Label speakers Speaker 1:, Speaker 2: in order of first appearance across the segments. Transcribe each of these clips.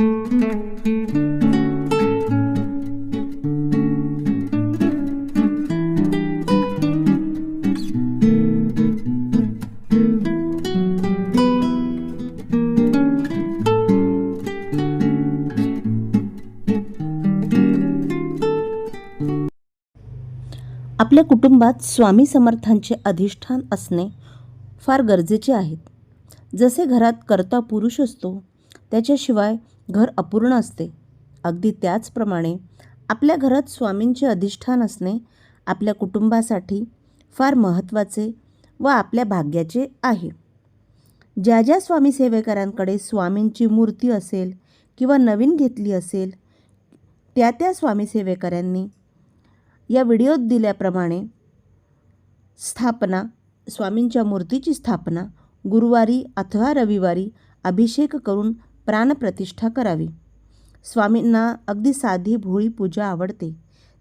Speaker 1: आपल्या कुटुंबात स्वामी समर्थांचे अधिष्ठान असणे फार गरजेचे आहेत जसे घरात कर्ता पुरुष असतो त्याच्याशिवाय घर अपूर्ण असते. अगदी त्याचप्रमाणे आपल्या घरात स्वामींचे अधिष्ठान असणे आपल्या कुटुंबासाठी फार महत्त्वाचे व आपल्या भाग्याचे आहे. ज्या ज्या स्वामी सेवेकरांकडे स्वामींची मूर्ती असेल किंवा नवीन घेतली असेल त्या त्या स्वामी सेवेकरांनी या व्हिडिओत दिल्याप्रमाणे स्थापना स्वामींच्या मूर्तीची स्थापना गुरुवारी अथवा रविवारी अभिषेक करून प्राणप्रतिष्ठा करावी. स्वामींना अगदी साधी भोळी पूजा आवडते.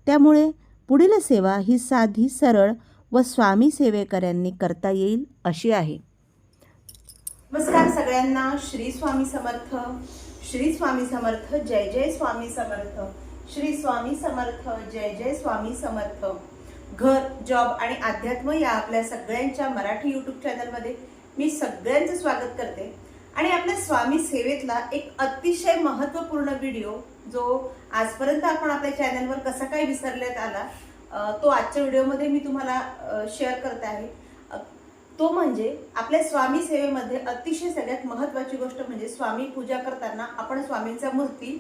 Speaker 1: त्यामुळे पुढील सेवा ही साधी सरळ व स्वामी सेवेकऱ्यांनी करता येईल अशी आहे.
Speaker 2: नमस्कार सगळ्यांना. श्री स्वामी समर्थ. श्री स्वामी समर्थ. जय जय स्वामी समर्थ. श्री स्वामी समर्थ. जय जय स्वामी समर्थ. घर जॉब आणि अध्यात्म या आपल्या सगळ्यांच्या मराठी युट्यूब चॅनलमध्ये मी सगळ्यांचं स्वागत करते. आणि आपल्या स्वामी सेवेतला एक अतिशय महत्त्वपूर्ण व्हिडिओ जो आजपर्यंत आपण आपल्या चॅनलवर कसा काय विसरण्यात आला तो आजच्या व्हिडिओमध्ये मी तुम्हाला शेअर करते आहे. तो म्हणजे आपल्या स्वामी सेवेमध्ये अतिशय सगळ्यात महत्वाची गोष्ट म्हणजे स्वामी पूजा करताना आपण स्वामींचा मूर्ती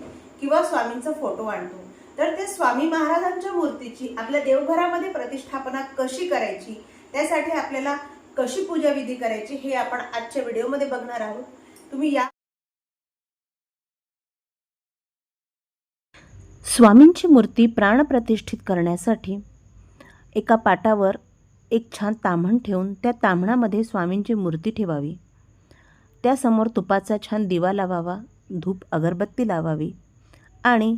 Speaker 2: किंवा स्वामींचा फोटो आणतो. तर त्या स्वामी महाराजांच्या मूर्तीची आपल्या देवघरामध्ये प्रतिष्ठापना कशी करायची त्यासाठी आपल्याला कशी पूजा विधी करायची हे आपण आजच्या व्हिडिओमध्ये बघणार आहोत. तुम्ही या.
Speaker 1: स्वामींची मूर्ती प्राणप्रतिष्ठित करण्यासाठी एका पाटावर एक छान ताम्हण ठेवून त्या ताम्हणामध्ये स्वामींची मूर्ती ठेवावी. त्यासमोर तुपाचा छान दिवा लावावा धूप अगरबत्ती लावावी आणि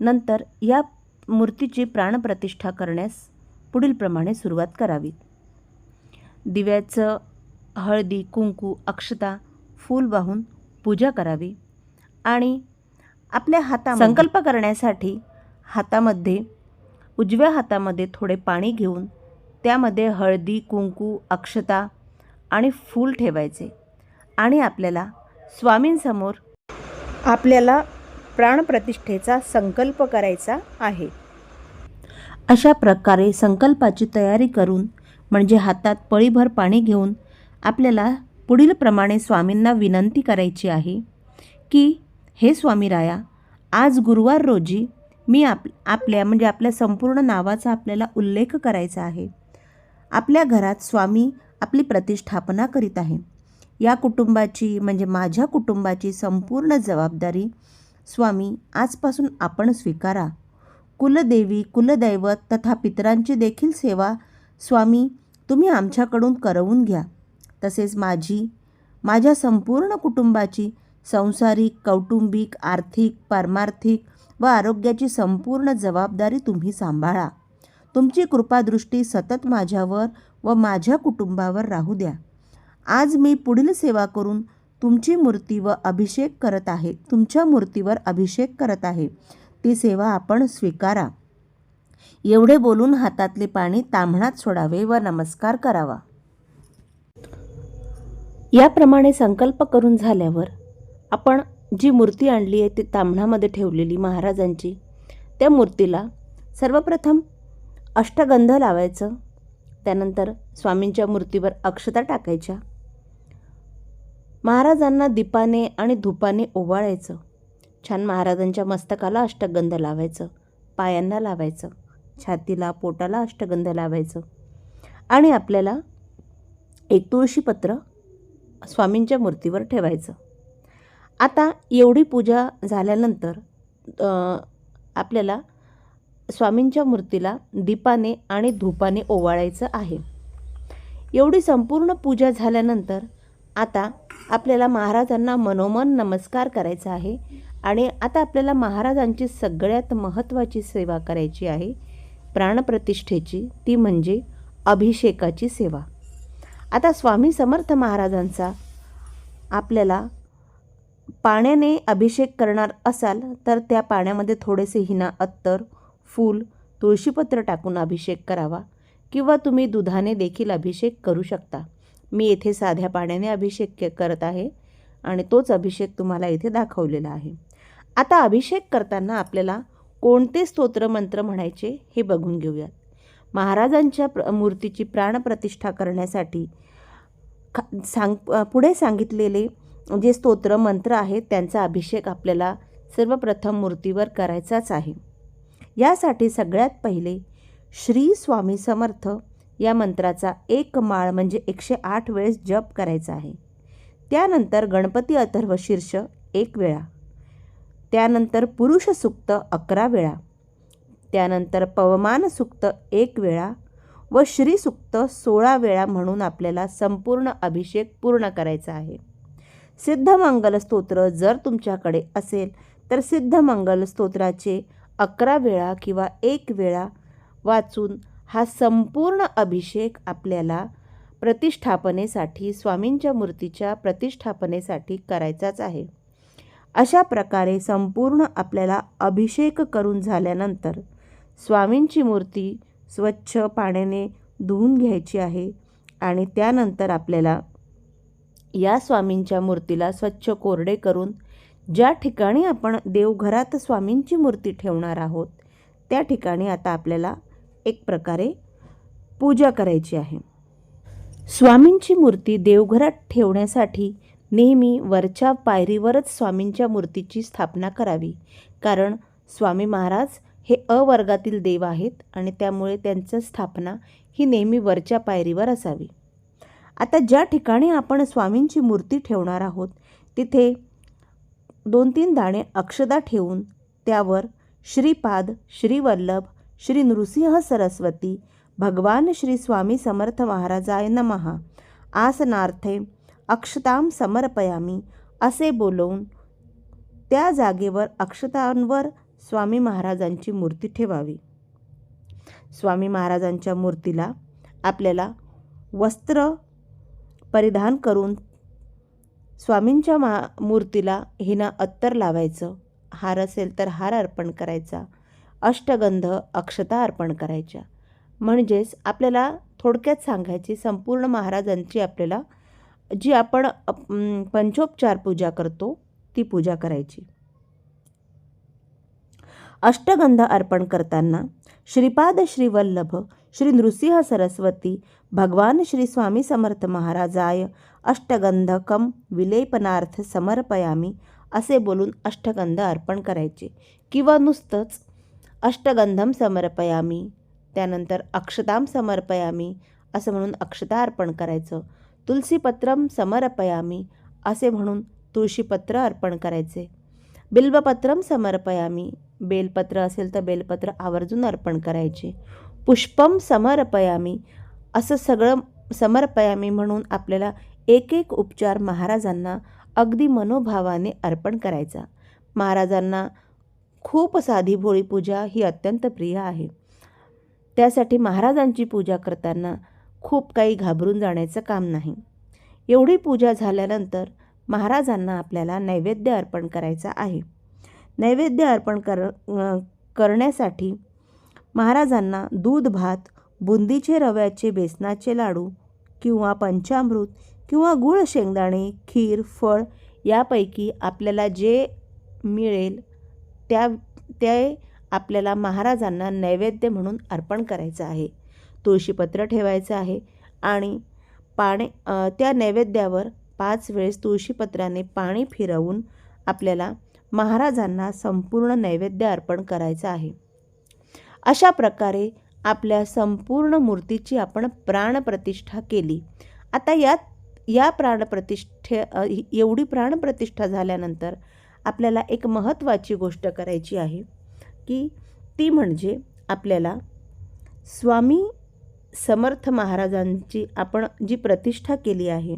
Speaker 1: नंतर या मूर्तीची प्राणप्रतिष्ठा करण्यास पुढीलप्रमाणे सुरुवात करावी. दिव्याचं हळदी कुंकू अक्षता फूल वाहून पूजा करावी आणि आपल्या हाता संकल्प करण्यासाठी हातामध्ये उजव्या हातामध्ये थोडे पाणी घेऊन त्यामध्ये हळदी कुंकू अक्षता आणि फूल ठेवायचे आणि आपल्याला स्वामींसमोर आपल्याला प्राणप्रतिष्ठेचा संकल्प करायचा आहे. अशा प्रकारे संकल्पाची तयारी करून म्हणजे हातात पळीभर पाणी घेऊन आपल्याला पुढीलप्रमाणे स्वामींना विनंती करायची आहे की हे स्वामी राया आज गुरुवार रोजी मी आप आपल्या म्हणजे आपल्या संपूर्ण नावाचा आपल्याला उल्लेख करायचा आहे. आपल्या घरात स्वामी आपली प्रतिष्ठापना करीत आहे. या कुटुंबाची म्हणजे माझ्या कुटुंबाची संपूर्ण जबाबदारी स्वामी आजपासून आपण स्वीकारा. कुलदेवी कुलदैवत तथा पितरांची देखील सेवा स्वामी तुम्ही आमच्याकडून करवून घ्या. तसेच माझी माझ्या संपूर्ण कुटुंबाची संसारिक कौटुंबिक आर्थिक पारमार्थिक व आरोग्याची संपूर्ण जबाबदारी तुम्ही सांभाळा. तुमची कृपादृष्टी सतत माझ्यावर व माझ्या कुटुंबावर राहू द्या. आज मी पुढील सेवा करून तुमची मूर्ती व अभिषेक करत आहे. तुमच्या मूर्तीवर अभिषेक करत आहे. ती सेवा आपण स्वीकारा. एवढे बोलून हातातले पाणी तांबणात सोडावे व नमस्कार करावा. याप्रमाणे संकल्प करून झाल्यावर आपण जी मूर्ती आणली आहे ती तांबणामध्ये ठेवलेली महाराजांची त्या मूर्तीला सर्वप्रथम अष्टगंध लावायचं त्यानंतर स्वामींच्या मूर्तीवर अक्षता टाकायच्या महाराजांना दीपाने आणि धुपाने ओवाळायचं छान महाराजांच्या मस्तकाला अष्टगंध लावायचं पायांना लावायचं छातीला पोटाला अष्टगंध लावायचं आणि आपल्याला एक तुळशीपत्र स्वामींच्या मूर्तीवर ठेवायचं. आता एवढी पूजा झाल्यानंतर आपल्याला स्वामींच्या मूर्तीला दीपाने आणि धूपाने ओवाळायचं आहे. एवढी संपूर्ण पूजा झाल्यानंतर आता आपल्याला महाराजांना मनोमन नमस्कार करायचा आहे आणि आता आपल्याला महाराजांची सगळ्यात महत्त्वाची सेवा करायची आहे. प्राणप्रतिष्ठेची ती म्हणजे अभिषेकाची सेवा. आता स्वामी समर्थ महाराजांचा आपल्याला पाण्याने अभिषेक करणार असाल तर त्या पाण्यामध्ये थोडेसे हिना अत्तर फूल तुळशीपत्र टाकून अभिषेक करावा किंवा तुम्ही दुधाने देखील अभिषेक करू शकता. मी येथे साध्या पाण्याने अभिषेक करत आहे आणि तोच अभिषेक तुम्हाला इथे दाखवलेला आहे. आता अभिषेक करताना आपल्याला कोणते स्तोत्रमंत्र म्हणायचे हे बघून घेऊयात. महाराजांच्या प्र मूर्तीची प्राणप्रतिष्ठा करण्यासाठी खा सांग पुढे सांगितलेले जे स्तोत्र मंत्र आहेत त्यांचा अभिषेक आपल्याला सर्वप्रथम मूर्तीवर करायचाच आहे. यासाठी सगळ्यात पहिले श्री स्वामी समर्थ या मंत्राचा एक माळ म्हणजे एकशे आठ वेळेस जप करायचा आहे. त्यानंतर गणपती अथर्व शीर्ष एक वेळा. त्यानंतर पुरुष सुक्त अकरा वेळा. त्यानंतर पवमान सुक्त एक वेळा व श्रीसुक्त सोळा वेळा म्हणून आपल्याला संपूर्ण अभिषेक पूर्ण करायचा आहे. सिद्धमंगल स्तोत्र जर तुमच्याकडे असेल तर सिद्धमंगल स्तोत्राचे अकरा वेळा किंवा एक वेळा वाचून हा संपूर्ण अभिषेक आपल्याला प्रतिष्ठापनेसाठी स्वामींच्या मूर्तीच्या प्रतिष्ठापनेसाठी करायचाच आहे. अशा प्रकारे संपूर्ण आपल्याला अभिषेक करून झाल्यानंतर स्वामींची मूर्ती स्वच्छ पाण्याने धुवून घ्यायची आहे आणि त्यानंतर आपल्याला या स्वामींच्या मूर्तीला स्वच्छ कोरडे करून ज्या ठिकाणी आपण देवघरात स्वामींची मूर्ती ठेवणार आहोत त्या ठिकाणी आता आपल्याला एक प्रकारे पूजा करायची आहे. स्वामींची मूर्ती देवघरात ठेवण्यासाठी नेहमी वरच्या पायरीवरच स्वामींच्या मूर्तीची स्थापना करावी कारण स्वामी महाराज हे अ वर्गातील देव आहेत आणि त्यामुळे त्यांचं स्थापना ही नेहमी वरच्या पायरीवर असावी. आता ज्या ठिकाणी आपण स्वामींची मूर्ती ठेवणार आहोत तिथे दोन तीन दाणे अक्षदा ठेवून त्यावर श्रीपाद श्रीवल्लभ श्री नृसिंह सरस्वती भगवान श्री स्वामी समर्थ महाराजाय नमहा आसनार्थे अक्षतां समर्पयामी असे बोलवून त्या जागेवर अक्षतांवर स्वामी महाराजांची मूर्ती ठेवावी. स्वामी महाराजांच्या मूर्तीला आपल्याला वस्त्र परिधान करून स्वामींच्या मा मूर्तीला हिना अत्तर लावायचं. हार असेल तर हार अर्पण करायचा. अष्टगंध अक्षता अर्पण करायच्या. म्हणजेच आपल्याला थोडक्यात सांगायची संपूर्ण महाराजांची आपल्याला जी आपण पंचोपचार पूजा करतो ती पूजा करायची. अष्टगंध अर्पण करताना श्रीपाद श्रीवल्लभ श्री नृसिंह सरस्वती भगवान श्री स्वामी समर्थ महाराजाय अष्टगंधकम विलेपनार्थ समर्पयामी असे बोलून अष्टगंध अर्पण करायचे. किंवा नुसतंच अष्टगंधम समर्पयामी त्यानंतर अक्षताम समर्पयामी असं म्हणून अक्षता अर्पण करायचं. तुलसीपत्रम समर्पयामी असे म्हणून तुळशीपत्र अर्पण करायचे. बिल्वपत्रम समर्पयामी. बेलपत्र असेल तर बेलपत्र आवर्जून अर्पण करायचे. पुष्पम समर्पयामी. असं सगळं समर्पयामी म्हणून आपल्याला एक एक उपचार महाराजांना अगदी मनोभावाने अर्पण करायचा. महाराजांना खूप साधी भोळी पूजा ही अत्यंत प्रिय आहे. त्यासाठी महाराजांची पूजा करताना खूप काही घाबरून जाण्याचं काम नाही. एवढी पूजा झाल्यानंतर महाराजांना आपल्याला नैवेद्य अर्पण करायचा आहे. नैवेद्य अर्पण कर करण्यासाठी महाराजांना दूध भात बुंदीचे रव्याचे बेसनाचे लाडू किंवा पंचामृत किंवा गुळ शेंगदाणे खीर फळ यापैकी आपल्याला जे मिळेल त्या ते आपल्याला महाराजांना नैवेद्य म्हणून अर्पण करायचं आहे. तुळशीपत्र ठेवायचं आहे आणि पाणी त्या नैवेद्यावर पाच वेळेस तुळशीपत्राने पाणी फिरवून आपल्याला महाराजांना संपूर्ण नैवेद्य अर्पण करायचं आहे. अशा प्रकारे आपल्या संपूर्ण मूर्तीची आपण प्राणप्रतिष्ठा केली. आता यात या प्राणप्रतिष्ठे एवढी प्राणप्रतिष्ठा झाल्यानंतर आपल्याला एक महत्त्वाची गोष्ट करायची आहे की ती म्हणजे आपल्याला स्वामी समर्थ महाराजांची आपण जी प्रतिष्ठा केली आहे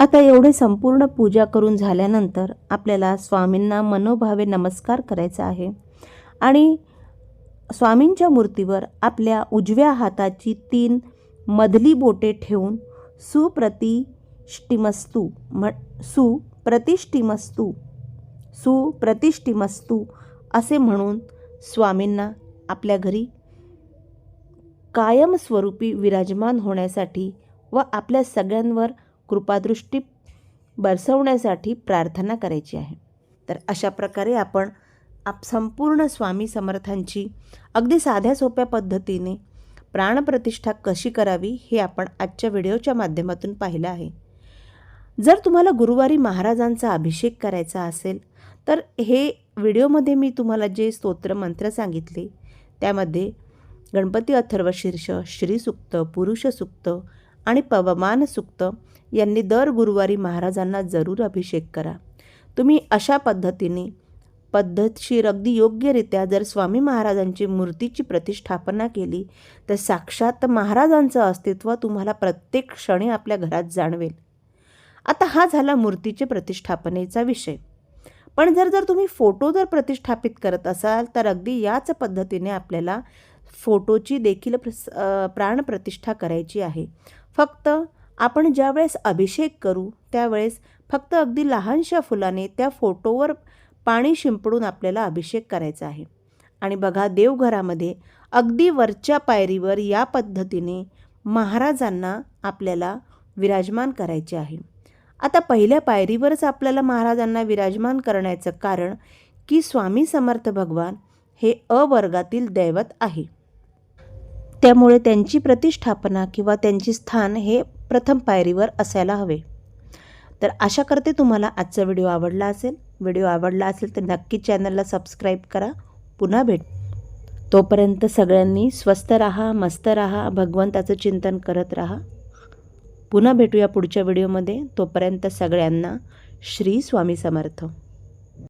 Speaker 1: आता एवढे संपूर्ण पूजा करून झाल्यानंतर आपल्याला स्वामींना मनोभावे नमस्कार करायचा आहे. आणि स्वामींच्या मूर्तीवर आपल्या उजव्या हाताची तीन मधली बोटे ठेवून सुप्रतिष्ठिमस्तू म्ह सुप्रतिष्ठिमस्तू सुप्रतिष्ठिमस्तू असे म्हणून स्वामींना आपल्या घरी कायमस्वरूपी विराजमान होण्यासाठी व आपल्या सगळ्यांवर कृपादृष्टी बरसवण्यासाठी प्रार्थना करायची आहे. तर अशा प्रकारे आपण आप संपूर्ण स्वामी समर्थांची अगदी साध्या सोप्या पद्धतीने प्राणप्रतिष्ठा कशी करावी हे आपण आजच्या व्हिडिओच्या माध्यमातून पाहिलं आहे. जर तुम्हाला गुरुवारी महाराजांचा अभिषेक करायचा असेल तर हे व्हिडिओमध्ये मी तुम्हाला जे स्तोत्र मंत्र सांगितले त्यामध्ये गणपती अथर्व शीर्ष श्रीसुक्त पुरुषसुक्त आणि पवमान सुक्त यांनी दर गुरुवारी महाराजांना जरूर अभिषेक करा. तुम्ही अशा पद्धतीने पद्धतशीर अगदी योग्यरित्या जर स्वामी महाराजांची मूर्तीची प्रतिष्ठापना केली तर साक्षात महाराजांचं अस्तित्व तुम्हाला प्रत्येक क्षणी आपल्या घरात जाणवेल. आता हा झाला मूर्तीचे प्रतिष्ठापनेचा विषय. पण जर जर तुम्ही फोटो जर प्रतिष्ठापित करत असाल तर अगदी याच पद्धतीने आपल्याला फोटोची देखील प्र प्राणप्रतिष्ठा करायची आहे. फक्त आपण ज्यावेळेस अभिषेक करू त्यावेळेस फक्त अगदी लहानशा फुलाने त्या फोटोवर पाणी शिंपडून आपल्याला अभिषेक करायचा आहे. आणि बघा देवघरामध्ये अगदी वरच्या पायरीवर या पद्धतीने महाराजांना आपल्याला विराजमान करायचे आहे. आता पहिल्या पायरीवरच आपल्याला महाराजांना विराजमान करण्याचं कारण की स्वामी समर्थ भगवान हे अ वर्गातील दैवत आहे. त्यामुळे त्यांची प्रतिष्ठापना किंवा त्यांचे स्थान हे प्रथम पायरीवर असायला हवे. तर आशा करते तुम्हाला आजचा व्हिडिओ आवडला असेल. व्हिडिओ आवडला असेल तर नक्की चॅनलला सबस्क्राईब करा. पुन्हा भेट. तोपर्यंत सगळ्यांनी स्वस्त राहा मस्त राहा भगवंताचं चिंतन करत राहा. पुन्हा भेटूया पुढच्या व्हिडिओमध्ये. तोपर्यंत सगळ्यांना श्री स्वामी समर्थ.